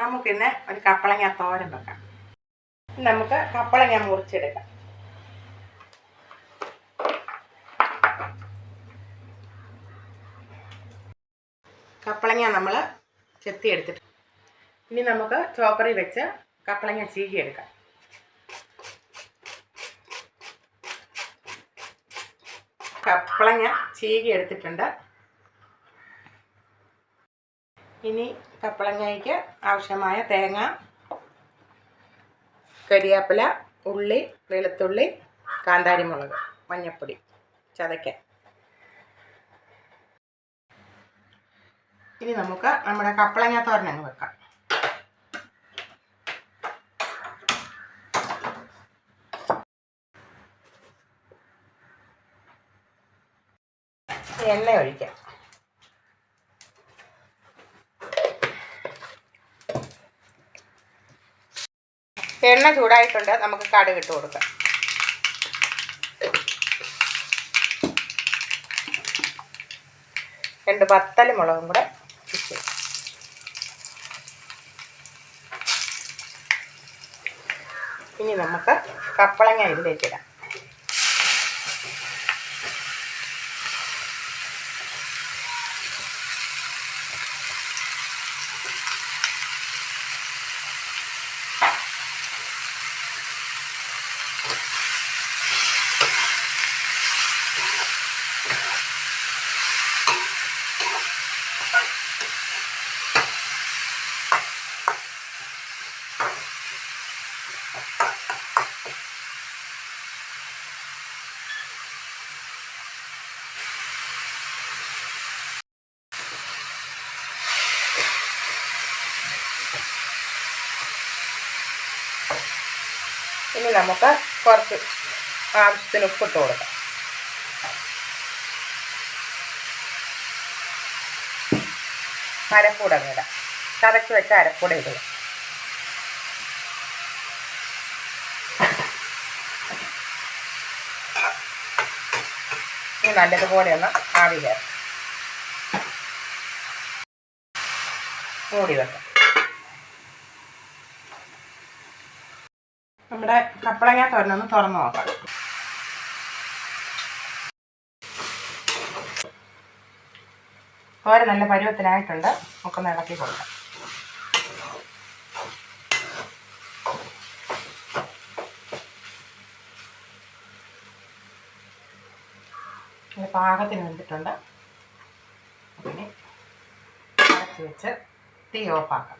നമുക്കിന്ന് ഒരു കപ്പളങ്ങ തോരൻ വെക്കാം. നമുക്ക് കപ്പളങ്ങ മുറിച്ചെടുക്കാം. കപ്പളങ്ങ നമ്മൾ ചെത്തി എടുത്തിട്ട് ഇനി നമുക്ക് ചോപ്പറിൽ വെച്ച് കപ്പളങ്ങ ചീകി എടുക്കാം കപ്പളങ്ങ ചീകി എടുത്തിട്ടുണ്ട് ഇനി കപ്പളങ്ങയ്ക്ക് ആവശ്യമായ തേങ്ങ കരിയാപ്പില ഉള്ളി വെളുത്തുള്ളി കാന്താരിമുളക് മഞ്ഞൾപ്പൊടി ചതയ്ക്കാൻ ഇനി നമുക്ക് നമ്മുടെ കപ്പളങ്ങ തോരൻ അങ്ങ് വെക്കാം. എണ്ണ ഒഴിക്കാം. എണ്ണ ചൂടായിട്ടുണ്ട് നമുക്ക് കടുക് ഇട്ട് കൊടുക്കാം. രണ്ട് പത്തൽ മുളകും കൂടെ ഇനി നമുക്ക് കപ്പളങ്ങ ഇതിലേക്ക് ഇനി നമുക്ക് കുറച്ച് ആവശ്യത്തിന് ഉപ്പിട്ട് കൊടുക്കാം. അരക്കൂട ഇടാം ചതച്ച് വെച്ച അരപ്പൂട ഇടുക. നല്ലതുപോലെ ഒന്ന് ആവി കയറും മൂടി വെക്കാം. നമ്മുടെ കപ്പളങ്ങ തോരനൊന്ന് തുറന്ന് നോക്കാം. ഓരോ നല്ല പരുവത്തിനായിട്ടുണ്ട് നമുക്കൊന്ന് ഇളക്കി കൊടുക്കാം. പാകത്തിന് വെന്തിട്ടുണ്ട്. പിന്നെ വെച്ച് തീ ഓഫാക്കാം.